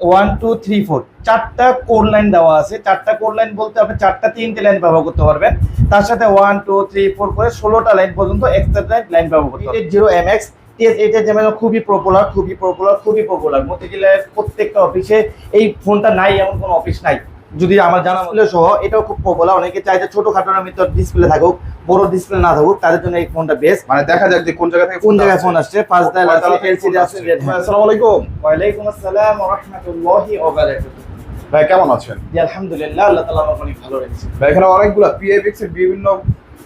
One two three four চারটা code line দেওয়া আছে। চারটা কোড লাইন বলতে আপনি চারটা, তিনটে লাইন ব্যবহার করতে পারবেন। তার সাথে ওয়ান টু থ্রি ফোর করে ষোলোটা লাইন পর্যন্ত এক্সট্রা লাইন ব্যবহার করতে পারবেন। জিরো এম এক্স এইটা যেমন খুবই পপুলার খুবই পপুলার খুবই পপুলার মতিঝিলের প্রত্যেকটা অফিসে এই ফোনটা নাই, এমন কোনো অফিস নাই। যদি আমার জানা মতো সহ এটাও খুব পপুলার অনেকে চাই যে ছোট খাটোর ভিতর ডিসপ্লে থাকুক বড় ডিসপ্লে না থাকুক তাদের জন্য এই ফোনটা বেস্ট মানে দেখা যাক যে কোন জায়গা থেকে কোন জায়গায় ফোন আসছে। পাঁচ ডায়াল আছে এলসিডি আছে আসসালামু। আলাইকুম। ওয়ালাইকুম আসসালাম ওয়া রাহমাতুল্লাহি ওয়া বারাকাতুহু। ভাই কেমন আছেন? জি আলহামদুলিল্লাহ আল্লাহ তাআলা আমাকে অনেক ভালো রেখেছে। ভাই এখানে অনেকগুলো পিএফএক্স এর বিভিন্ন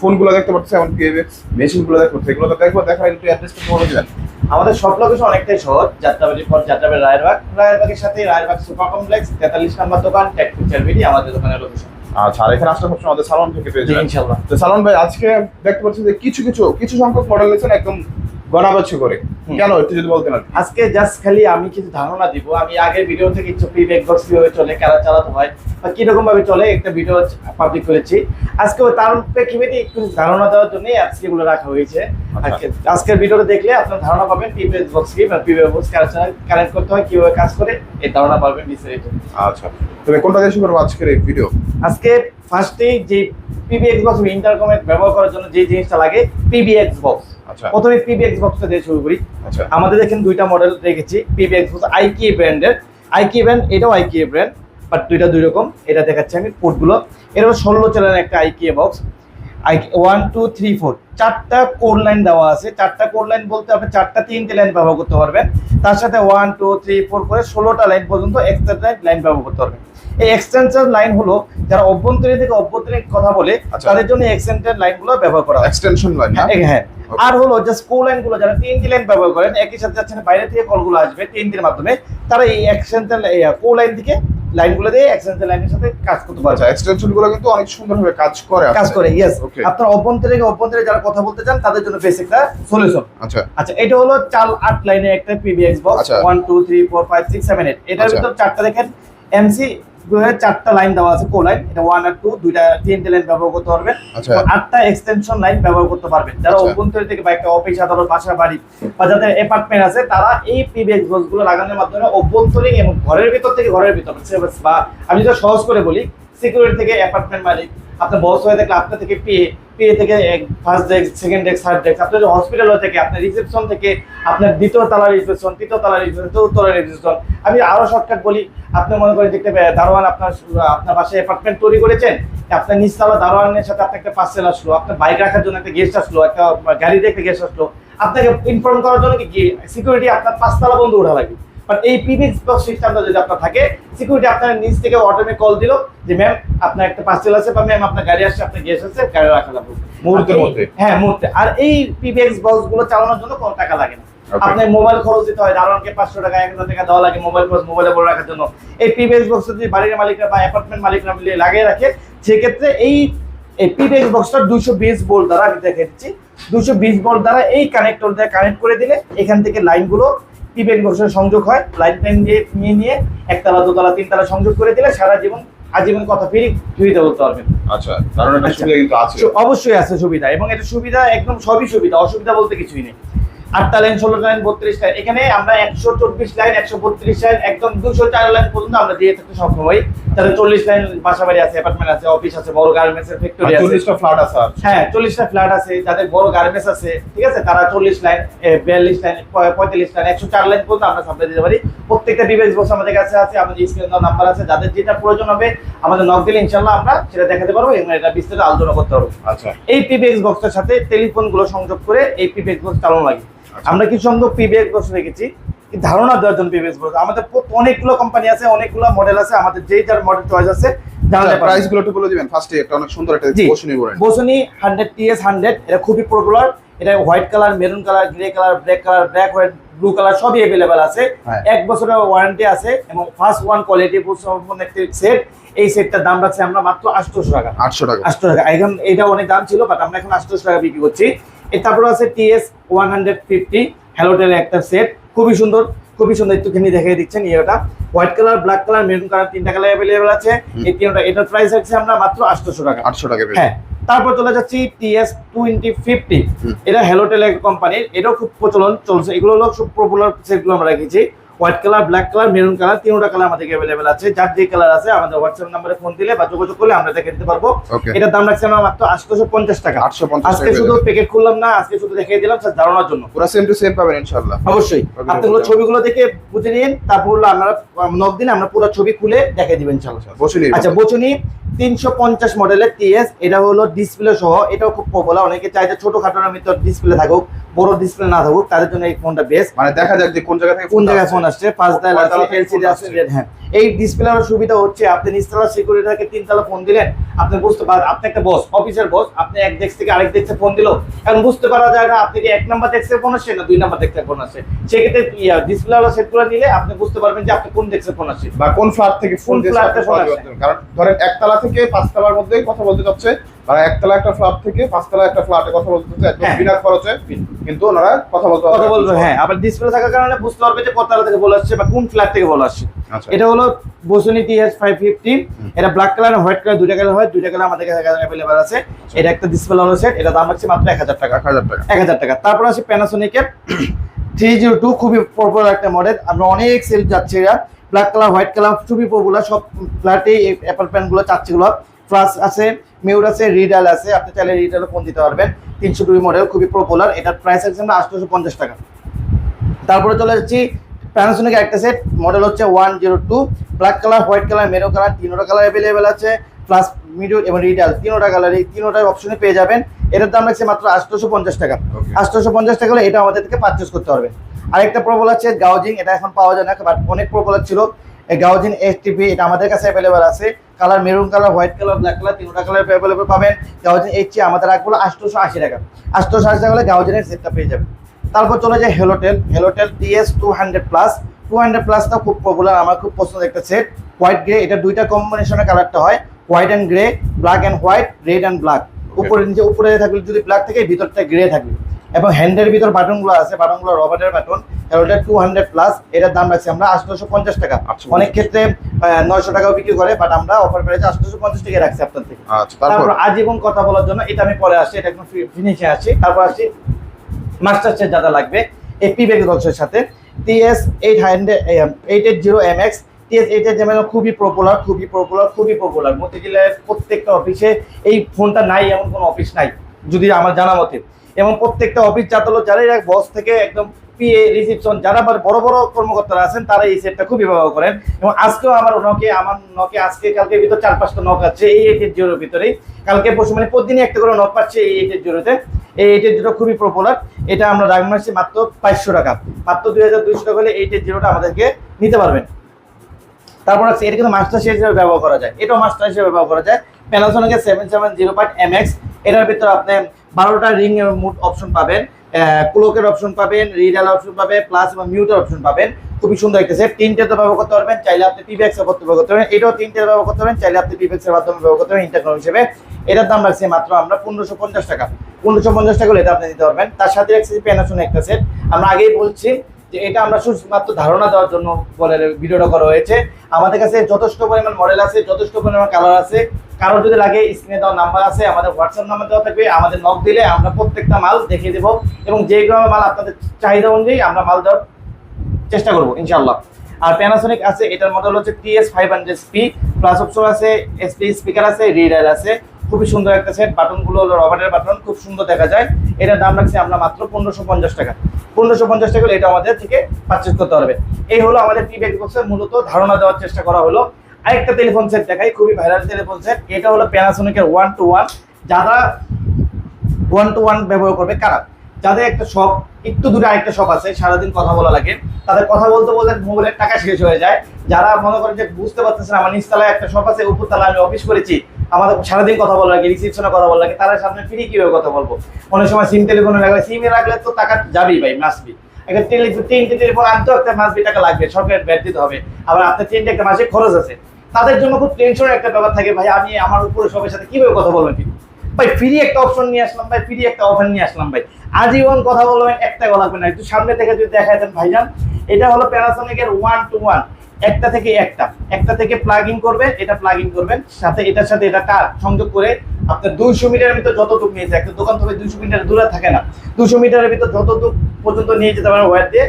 ফোনগুলো দেখতে পাচ্ছি। এমন পিএফএক্স মেশিনগুলো দেখতে পাচ্ছি এগুলো তো দেখব দেখার একটু অ্যাড্রেসটা বলে দিবেন আমাদের সব লোকেশন অনেকটাই সহজ। যাত্রাবাড়ির পর যাত্রাবাড়ি রায়েরবাগ। রায়েরবাগের সাথে রায়েরবাগ সুপার কমপ্লেক্স তেতাল্লিশ নাম্বার দোকান টেক পিকচার বিডি আমাদের দোকানের লোকেশন আচ্ছা আর এখানে আসলে সবসময় আমাদের সালন থেকে পেয়ে যাবেন। ইনশাআল্লাহ তো সালন ভাই আজকে দেখতে পাচ্ছি যে কিছু কিছু কিছু সংখ্যক মডেল নিয়েছেন একদম গণাবাচ্ছ করে। কেন? একটু যদি বলতেন আজকে জাস্ট খালি আমি কিছু ধারণা দিব। আমি আগের ভিডিও থেকে কিছু প্রি বক্স কীভাবে চলে কারা চালাতে হয় বা কীরকম ভাবে চলে একটা ভিডিও পাবলিক করেছি। আজকে তার প্রেক্ষিতে একটু ধারণা দেওয়ার জন্যই আজকে এগুলো রাখা হয়েছে। আচ্ছা। আজকে আজকের ভিডিওটা দেখলে আপনার ধারণা পাবেন পি বক্স কি বা পি বক্স কানেক্ট করতে হয় কীভাবে কাজ করে এই ধারণা পাবেন বিস্তারিত। আচ্ছা। তবে কোনটা দিয়ে শুরু করব আজকের এই ভিডিও আজকে ফার্স্টেই যে পিবিএক্স বক্স ইন্টারকমে ব্যবহার করার জন্য যে জিনিসটা লাগে পিবিএক্স বক্স আচ্ছা প্রথমে পিবিএক্স বক্সটা দিয়ে শুরু করি। আচ্ছা। আমাদের দেখেন দুইটা মডেল রেখেছি পিবিএক্স বক্স আইকি ব্র্যান্ডের আইকি ব্র্যান্ড এটাও আইকি ব্র্যান্ড বাট দুইটা দুই রকম। এটা দেখাচ্ছি আমি পোর্টগুলো এটা হলো ষোলো চ্যানেল একটা আইকি box I one two three four চারটা কোড লাইন দেওয়া আছে। চারটা কোড লাইন বলতে আপনি চারটা তিনটে লাইন ব্যবহার করতে পারবেন। তার সাথে ওয়ান টু থ্রি ফোর করে ষোলোটা লাইন পর্যন্ত এক্সট্রা লাইন ব্যবহার করতে পারবেন। এই এক্সটেনশন লাইন হলো যারা অভ্যন্তরীণ থেকে অভ্যন্তরীণ কথা বলে আচ্ছা। তাদের জন্য এক্সটেন্ডেড লাইনগুলো ব্যবহার করা হয়। এক্সটেনশন লাইন হ্যাঁ, হ্যাঁ। আর হলো জাস্ট কো লাইনগুলো যারা তিনটি লাইন ব্যবহার করেন একই সাথে যাচ্ছেন বাইরে থেকে কলগুলো আসবে তিনটির মাধ্যমে তারা এই এক্সটেনশন কো লাইন থেকে লাইনগুলো দিয়ে এক্সটেনশন লাইনের সাথে কাজ করতে পারবে। আচ্ছা এক্সটেনশনগুলো কিন্তু অনেক সুন্দরভাবে কাজ করে কাজ করে ইয়েস. আপনার অভ্যন্তরে যারা কথা বলতে চান তাদের জন্য বেশ একটা সলিউশন আচ্ছা। আচ্ছা এটা হলো চাল আট লাইনের একটা পিবিএক্স বক্স এটার। ভিতর চারটা দেখেন এমসি চারটা লাইন দেওয়া আছে কো লাইন এটা ওয়ান আর টু দুইটা তিনটে লাইন ব্যবহার করতে পারবেন। আচ্ছা। আটটা এক্সটেনশন লাইন ব্যবহার করতে পারবেন। যারা আচ্ছা। অভ্যন্তরীণ থেকে বা একটা অফিস আদালত বাসা বাড়ি বা যাদের অ্যাপার্টমেন্ট আছে তারা এই পিবিএসগুলো লাগানোর মাধ্যমে অভ্যন্তরীণ এবং ঘরের ভিতর থেকে ঘরের ভিতর বা আমি যদি সহজ করে বলি সিকিউরিটি থেকে অ্যাপার্টমেন্ট মালিক আপনার বস হয়ে থাকলে আপনার থেকে পিএ পিএ থেকে first desk second desk third desk আপনার হসপিটাল থেকে, আপনার রিসেপশন থেকে, আপনার দ্বিতীয় তলার রিসেপশন তৃতীয় তলার রিসেপশন চতুর্থ তলার রিসেপশন আমি আরও শর্টকাট বলি, আপনি মনে করেন দেখতে দারোয়ান আপনার আপনার বাসায় অ্যাপার্টমেন্ট তৈরি করেছেন, আপনার নিচতলা দারোয়ানের সাথে আপনার একটা পার্সেল আসলো, আপনার বাইক রাখার জন্য একটা গেস্ট আসলো, একটা গাড়িতে একটা গেস্ট আসলো। আপনাকে ইনফর্ম করার জন্য কি সিকিউরিটি আপনার পাঁচতলা বন্ধ উঠা লাগবে। বাট এই পিভিক্স বক্স সিস্টেমটা যদি আপনার থাকে সিকিউরিটি আপনার নিচ থেকে অটোমে কল দিল যে ম্যাম আপনার একটা পার্সেল আছে বা ম্যাম আপনার গাড়ি আসছে আপনার গেস্ট আছে গাড়ি রাখা লাগবে। মুহূর্তের মধ্যে। হ্যাঁ মুহূর্তে। আর এই পিভিএক্স বক্সগুলো চালানোর জন্য কোনো টাকা লাগে না। আপনার মোবাইল খরচ দিতে হয় দারোয়ানকে পাঁচশো টাকা এক হাজার টাকা দেওয়া লাগে মোবাইল খরচ মোবাইলে বড় রাখার জন্য। এই পিভিএক্স বক্স যদি বাড়ির মালিকরা বা অ্যাপার্টমেন্ট মালিকরা মিলিয়ে লাগিয়ে রাখে সেক্ষেত্রে এই এই পিভিএক্স বক্সটা দুশো বিশ বোল্ট দ্বারা আমি দেখে দিচ্ছি দুশো বিশ বোল্ট দ্বারা এই কানেক্টর দিয়ে কানেক্ট করে দিলে এখান থেকে লাইনগুলো পিভিএক্স ঘোষের সংযোগ হয় লাইন টাইন দিয়ে নিয়ে নিয়ে একতলা দোতলা তিনতলা সংযোগ করে দিলে সারা জীবন আজীবন কথা ফিরি ফ্রিতে বলতে পারবেন। আচ্ছা কারণ একটা আচ্ছা। সুবিধা কিন্তু আছে। অবশ্যই আছে সুবিধা এবং এটা সুবিধা একদম সবই সুবিধা অসুবিধা বলতে কিছুই নেই। আটটা লাইন ষোলো লাইন বত্রিশ লাইন এখানে আমরা একশো চব্বিশ লাইন একশো বত্রিশ লাইন একদম দুশো চার লাইন পর্যন্ত আমরা দিয়ে থাকতে সক্ষম হই তাদের চল্লিশ লাইন বাসা বাড়ি আছে অ্যাপার্টমেন্ট আছে অফিস আছে বড় গার্মেন্টস এর ফ্যাক্টরি আছে। চল্লিশটা ফ্ল্যাট আছে হ্যাঁ চল্লিশটা ফ্ল্যাট আছে যাদের বড় গার্মেন্টস আছে ঠিক আছে? তারা চল্লিশ লাইন বিয়াল্লিশ লাইন পঁয়তাল্লিশ লাইন একশো চার লাইন পর্যন্ত আমরা সাপ্লাই দিতে পারি। প্রত্যেকটা ডিভাইস বক্স আমাদের কাছে আছে আমাদের স্ক্রিন নাম্বার আছে যাদের যেটা প্রয়োজন হবে আমাদের নক দিলে ইনশাল্লাহ আমরা সেটা দেখাতে পারব এবং এটা বিস্তারিত আলোচনা করতে পারব। আচ্ছা। এই পিবিএক্স বক্সটার সাথে টেলিফোনগুলো সংযোগ করে এই পিবিএক্স বক্স চালানো লাগে। আমরা কিছু সংখ্যক পিবিএক্স বক্স রেখেছি ধারণা দেওয়ার জন্য বক্স আমাদের অনেকগুলো কোম্পানি আছে অনেকগুলো মডেল আছে আমাদের যেই যার মডেল চয়েস আছে প্রাইস প্রাইসগুলো একটু বলে দিবেন। ফার্স্টে একটা অনেক সুন্দর একটা জি। বলেন। বোসনি হান্ড্রেড টিএস হান্ড্রেড এটা খুবই পপুলার এটা white colour maroon colour grey colour black colour black white blue colour সবই অ্যাভেলেবেল আছে। হ্যাঁ। এক বছরের ওয়ারেন্টি আছে এবং ফার্স্ট ওয়ান কোয়ালিটি সম্পূর্ণ একটি সেট এই সেটটার দাম রাখছে আমরা মাত্র আটশোশো টাকা। আটশো টাকা। আটশো টাকা। এখন এটা অনেক দাম ছিল বাট আমরা এখন আটশোশো টাকা বিক্রি করছি। তারপরে আছে টিএস ওয়ান হান্ড্রেড ফিফটি হ্যালোটেলের একটা সেট খুবই সুন্দর খুবই সুন্দর একটুখানি দেখিয়ে দিচ্ছেন ইয়েটা white colour black colour maroon colour তিনটা কালার অ্যাভেলেবেল আছে। হুম। এই তিনটা এটার প্রাইস আছে আমরা মাত্র আটশো টাকা। আটশো টাকা হ্যাঁ তারপর চলে যাচ্ছি টিএস টোয়েন্টি ফিফটি। এটা হ্যালোটেল কোম্পানির এটাও খুব প্রচলন চলছে। এগুলো হলো খুব পপুলার সেটগুলো আমরা রেখেছি। White colour black colour maroon colour তিনটা কালার আমাদের অ্যাভেলেবেল আছে। যার যে কালার আছে আমাদের হোয়াটসঅ্যাপ নাম্বারে ফোন দিলে বা যোগাযোগ করলে আমরা দেখে দিতে পারব। এটার দাম রাখছি আমরা মাত্র আটশোশো পঞ্চাশ টাকা। আটশো পঞ্চাশ আজকে শুধু প্যাকেট খুললাম না আজকে শুধু দেখিয়ে দিলাম স্যার ধারণার জন্য। পুরো সেম টু সেম পাবেন ইনশাল্লাহ অবশ্যই। আপনাগুলো ছবিগুলো দেখে বুঝে নিন তারপর হলো আমরা নক দিন আমরা পুরো ছবি খুলে দেখে দিবেন নিন আচ্ছা বচনি তিনশো পঞ্চাশ মডেলের টিএস এটা হলো ডিসপ্লে সহ এটাও খুব পপুলার অনেকে চাই যে ছোট খাটোর ভিতর ডিসপ্লে থাকুক বড় ডিসপ্লে না থাকুক তাদের জন্য এই ফোনটা বেস্ট মানে দেখা যাক যে কোন জায়গা থেকে কোন জায়গায়। ফোন আসছে পাঁচ ডায়াল আছে এলসিডি আছে? হ্যাঁ এই ডিসপ্লের সুবিধা হচ্ছে আপনি নিচতলা সিকিউরিটি থেকে তিনতলা ফোন দিলেন আপনি বুঝতে পারেন আপনি একটা বস অফিসের বস আপনি এক ডেস্ক থেকে আরেক ডেস্কে ফোন দিলো এখন বুঝতে পারা যায় না আপনি কি এক নাম্বার ডেস্কে ফোন আসছে না দুই নাম্বার ডেস্কে ফোন আসছে সেক্ষেত্রে ডিসপ্লে সেট করে নিলে আপনি বুঝতে পারবেন যে আপনি কোন ডেস্কে ফোন আসছে বা কোন ফ্ল্যাট থেকে ফোন আসছে? কারণ ধরেন একতলা থেকে পাঁচতলার মধ্যে কথা বলতে যাচ্ছে মানে একতলা একটা ফ্ল্যাট থেকে পাঁচতলা একটা ফ্ল্যাটে কথা বলতে যাচ্ছে একদম হ্যাঁ। বিনা খরচে কিন্তু ওনারা কথা বলতে কথা পারবে। হ্যাঁ আবার ডিসপ্লে থাকার কারণে বুঝতে পারবে যে কতলা থেকে বলে আসছে বা কোন ফ্ল্যাট থেকে বলে আসছে। আচ্ছা। এটা হলো বসুনি টিএস ফাইভ ফিফটি এটা ব্ল্যাক কালার হোয়াইট কালার দুইটা কালার হয় দুইটা কালার আমাদের কাছে অ্যাভেলেবল আছে। এটা একটা ডিসপ্লে হলো সেট এটা দাম হচ্ছে মাত্র এক হাজার টাকা। এক হাজার টাকা। এক হাজার টাকা। তারপর আছে প্যানাসোনিকের থ্রি জিরো টু খুবই পপুলার একটা মডেল আমরা অনেক সেল যাচ্ছে এরা। ব্ল্যাক কালার হোয়াইট কালার খুবই পপুলার সব ফ্ল্যাটে চাচ্ছে গুলো প্লাস আছে মিউর আছে রিডাল আছে আপনি চাইলে রিডালও ফোন দিতে পারবেন। তিনশো দুই মডেল খুবই পপুলার এটার প্রাইস আছে আটশোশো পঞ্চাশ টাকা। তারপরে চলে যাচ্ছি প্যানাসোনিক একটা সেট মডেল হচ্ছে one zero two black colour white colour maroon colour তিনোটা কালার অ্যাভেলেবেল আছে প্লাস মিডিও এবং রিডাল তিনোটা কালার এই তিনোটা অপশনে পেয়ে যাবেন। এটার দাম রাখছে মাত্র আটশোশো পঞ্চাশ টাকা. আটশোশো পঞ্চাশ টাকা হলে এটা আমাদের থেকে পারচেস করতে পারবেন। আরেকটা প্রবল আছে গাউজিং এটা এখন পাওয়া যায় না বাট অনেক প্রবলার ছিল। এই গাউজিং এস টিভি এটা আমাদের কাছে অ্যাভেলেবেল আছে। Colour maroon colour white colour black colour তিনটা কালার অ্যাভেলেবেল পাবেন। গাউজিন এইচ আমাদের রাখব আটশোশো আশি টাকা। আটশোশো আশি টাকা হলে গাউজিনের সেটটা পেয়ে যাবেন। তারপর চলে যায় হেলোটেল হেলোটেল TS two hundred plus two hundred প্লাসটা খুব পপুলার আমার খুব পছন্দ একটা সেট হোয়াইট গ্রে এটা দুইটা কম্বিনেশনের কালারটা হয়। White and grey black and white red and black উপরে নিচে উপরে থাকলে যদি ব্ল্যাক থাকে ভিতরটা গ্রে থাকবে। এবং হ্যান্ডের ভিতর বাটনগুলো আছে বাটনগুলো রবারের বাটন ওটা টু হান্ড্রেড প্লাস এটার দাম রাখছি আমরা আটশোশো পঞ্চাশ টাকা। 850 অনেক ক্ষেত্রে নয়শো টাকাও বিক্রি করে বাট আমরা অফার পেয়েছি আটশোশো পঞ্চাশ টাকা রাখছি আপনার থেকে। আচ্ছা তারপর? আজীবন কথা বলার জন্য এটা আমি পরে আসছি এটা একদম ফিনিশে আসছি। তারপর আসছি মাস্টার চেয়ার যারা লাগবে এই পিবেক বক্সের সাথে। TS eight hundred eight eight zero M X TS eight eight M খুবই পপুলার খুবই পপুলার খুবই পপুলার মতিঝিলের প্রত্যেকটা অফিসে এই ফোনটা নাই এমন কোনো অফিস নাই যদি আমার জানা মতে। এবং প্রত্যেকটা অফিস যাতে হলো যারা এরা বস থেকে একদম পিএ, রিসিপশন, যারা আবার বড় বড় কর্মকর্তারা আছেন, তারা এই সেটটা খুবই ব্যবহার করেন। এবং আজকেও আমার নকে আমার নকে আজকে কালকে ভিতর চার পাঁচটা নক আছে, এই এইটের জিরোর ভিতরেই কালকে পরশু মানে প্রতিদিনই একটা করে নক পাচ্ছে এই এইটের জিরোতে এই এইটের জিরো খুবই পপুলার এটা আমরা রাখব মাত্র পাঁচশো টাকা। মাত্র দুই হাজার দুইশো টাকা হলে এইটের জিরোটা আমাদেরকে নিতে পারবেন। তারপর আছে, এটা কিন্তু মাস্টার হিসেবে ব্যবহার করা যায়। এটাও মাস্টার হিসেবে ব্যবহার করা যায়। প্যানাসোনিকের seven seven zero point M X এটার ভিতরে আপনি বারোটা রিং মোট অপশন পাবেন ক্লোকের অপশন পাবেন রিডাল অপশন পাবেন প্লাস এবং মিউটের অপশন পাবেন। খুবই সুন্দর একটা সেট তো ব্যবহার করতে পারবেন, চাইলে আপনি পি এর করতে ব্যবহার করতে পারবেন। এটাও তিনটে ব্যবহার করতে পারেন চাইলে আপনি পিবেক্স এর মাধ্যমে ব্যবহার করতে পারবেন ইন্টারকম হিসেবে। এটার দাম রাখছে মাত্র আমরা পনেরোশো পঞ্চাশ টাকা। পনেরোশো পঞ্চাশ টাকা হলে এটা আপনি দিতে পারবেন। তার সাথে প্যানাসোনিক একটা সেট আমরা আগেই বলছি যে এটা আমরা শুধুমাত্র ধারণা দেওয়ার জন্য বলে ভিডিওটা করা হয়েছে। আমাদের কাছে যথেষ্ট পরিমাণ মডেল আছে, যথেষ্ট পরিমাণ কালার আছে। কারোর যদি লাগে স্ক্রিনে দেওয়া নাম্বার আছে, আমাদের হোয়াটসঅ্যাপ নাম্বার দেওয়া থাকবে, আমাদের নক দিলে আমরা প্রত্যেকটা মাল দেখিয়ে দেবো এবং যেগুলো মাল আপনাদের চাহিদা অনুযায়ী আমরা মাল দেওয়ার চেষ্টা করব ইনশাল্লাহ আর প্যানাসোনিক আছে, এটার মডেল হচ্ছে TS five hundred P plus option আছে এসপি স্পিকার আছে রিডার আছে। খুবই সুন্দর একটা সেট বাটনগুলো হলো রবারের বাটন খুব সুন্দর দেখা যায়। এটার দাম রাখছি আমরা মাত্র পনেরোশো পঞ্চাশ টাকা। পনেরোশো পঞ্চাশ টাকা এটা আমাদের থেকে পারচেস করতে হবে এই হলো আমাদের টি ব্যাগ বক্সের মূলত ধারণা দেওয়ার চেষ্টা করা হলো। আরেকটা টেলিফোন সেট দেখাই, খুবই ভাইরাল টেলিফোন সেট এটা হলো প্যানাসোনিকের ওয়ান টু ওয়ান যারা ওয়ান টু ওয়ান ব্যবহার করবে, কারা? যাদের একটা শখ, একটু দূরে আরেকটা শখ আছে, সারাদিন কথা বলা লাগে। তাদের কথা বলতে বলতে মোবাইলের টাকা শেষ হয়ে যায়। যারা মনে করেন যে বুঝতে পারতেছেন আমার নিচতলায় একটা শখ আছে, উপরতলায় আমি অফিস করেছি, আমাদের সারাদিন কথা বলা লাগে রিসিপশনে কথা বলা লাগে তারা সামনে ফ্রি কীভাবে কথা বলব? অনেক সময় সিম টেলিফোনে লাগবে সিমে রাখলে তো টাকা যাবেই ভাই মাসবি একটা টেলিফোন তিনটে টেলিফোন আনতেও একটা মাসবি টাকা লাগবে, সরকারের ব্যাট দিতে হবে। আবার আপনার তিনটে একটা মাসে খরচ আছে। তাদের জন্য খুব টেনশনের একটা ব্যাপার থাকে, ভাই, আমি আমার উপরে সবার সাথে কীভাবে কথা বলবেন? কিন্তু ভাই ফ্রি একটা অপশন নিয়ে আসলাম ভাই ফ্রি একটা অফার নিয়ে আসলাম ভাই। আজীবন কথা বলবেন, একটা লাগবে না। একটু সামনে থেকে যদি দেখাই দেন ভাইজান, এটা হলো প্যানাসোনিকের ওয়ান টু ওয়ান একটা থেকে একটা। একটা থেকে প্লাগ ইন করবেন, এটা প্লাগ ইন করবেন। সাথে এটার সাথে এটা কার সংযোগ করে আপনার দুইশো মিটারের ভিতর যতটুকু নিয়ে একটা দোকান থেকে দুইশো মিটার দূরে থাকে না। দুশো মিটারের ভিতর যতটুকু পর্যন্ত নিয়ে যেতে পারেন ওয়ার দিয়ে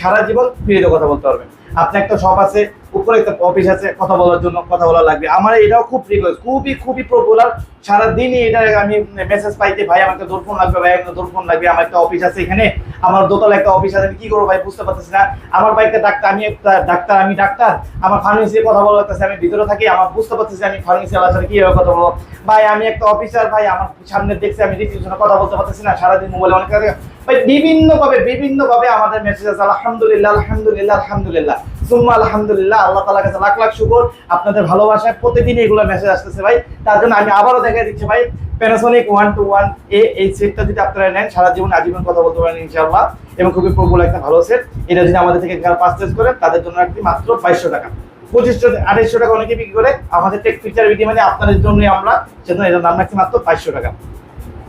সারা জীবন ফ্রিতে কথা বলতে পারবেন। আপনার একটা শপ আছে উপরে একটা অফিস আছে, কথা বলার জন্য কথা বলা লাগবে। আমার এটাও খুব রিকোয়েস্ট খুবই খুবই পপুলার সারাদিনই এটা আমি মেসেজ পাইতে ভাই, আমার একটা দূরফোন লাগবে ভাই, একটা দূরফোন লাগবে, আমার একটা অফিস আছে এখানে। আমার দোতলা একটা অফিস আছে, আমি কি করব ভাই, বুঝতে পারতেছি না। আমার ভাই একটা ডাক্তার, আমি একটা ডাক্তার, আমি ডাক্তার। আমার ফার্মেসি কথা বলা লাগতেছে, আমি ভিতরে থাকি, আমার বুঝতে পারতেছি আমি ফার্মেসি সাথে কীভাবে কথা বলব। ভাই, আমি একটা অফিসার ভাই, আমার সামনে দেখছি, আমি রিসিপশনে কথা বলতে পারতেছি না। সারাদিন মোবাইলে অনেক ভাই বিভিন্ন ভাবে বিভিন্ন ভাবে আমাদের মেসেজ আছে, আলহামদুলিল্লাহ আলহামদুলিল্লাহ আলহামদুলিল্লাহ। সুম্মা আলহামদুলিল্লাহ, আল্লাহ তালার কাছে লাখ লাখ শুকর। আপনাদের ভালোবাসায় প্রতিদিন এগুলো মেসেজ আসতেছে ভাই। তার জন্য আমি আবারও দেখা দিচ্ছি ভাই Panasonic one two one A এই সেটটা যদি আপনারা নেন, সারা জীবন আজীবন কথা বলতে পারেন ইনশাআল্লাহ। এবং খুবই প্রবল একটা ভালো সেট এটা যদি আমাদের থেকে পারচেজ করেন, তাদের জন্য একটি মাত্র বাইশশো টাকা। পঁচিশশো আড়াইশো টাকা অনেকে বিক্রি করে। আমাদের টেক ফিচার ভিডিও মানে আপনাদের জন্যই আমরা, সেজন্য এটার দাম রাখছি মাত্র বাইশশো টাকা।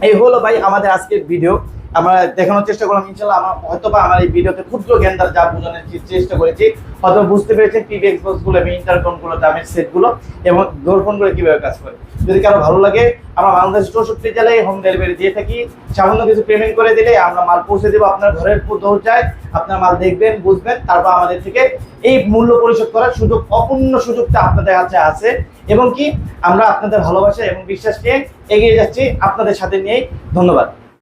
এই হলো ভাই আমাদের আজকের ভিডিও আমরা দেখানোর চেষ্টা করলাম, ইনশাল্লাহ আমার হয়তো বা আমার এই ভিডিওতে ক্ষুদ্র জ্ঞান দ্বারা যা বোঝানোর চেষ্টা করেছি, হয়তো বুঝতে পেরেছেন টিভি এক্সপোজগুলো এবং ইন্টারকমগুলো দামের সেটগুলো এবং দোরফোনগুলো কীভাবে কাজ করে। যদি কারও ভালো লাগে, আমরা বাংলাদেশ চৌষট্টি জেলায় হোম ডেলিভারি দিয়ে থাকি। সামান্য কিছু পেমেন্ট করে দিলে আমরা মাল পৌঁছে দেবো আপনার ঘরের দরজায়। আপনার মাল দেখবেন, বুঝবেন, তারপর আমাদের থেকে এই মূল্য পরিশোধ করার সুযোগ, অপূর্ণ সুযোগটা আপনাদের কাছে আছে। এবং কি, আমরা আপনাদের ভালোবাসা এবং বিশ্বাস নিয়ে এগিয়ে যাচ্ছি। আপনাদের সাথে নিয়েই ধন্যবাদ।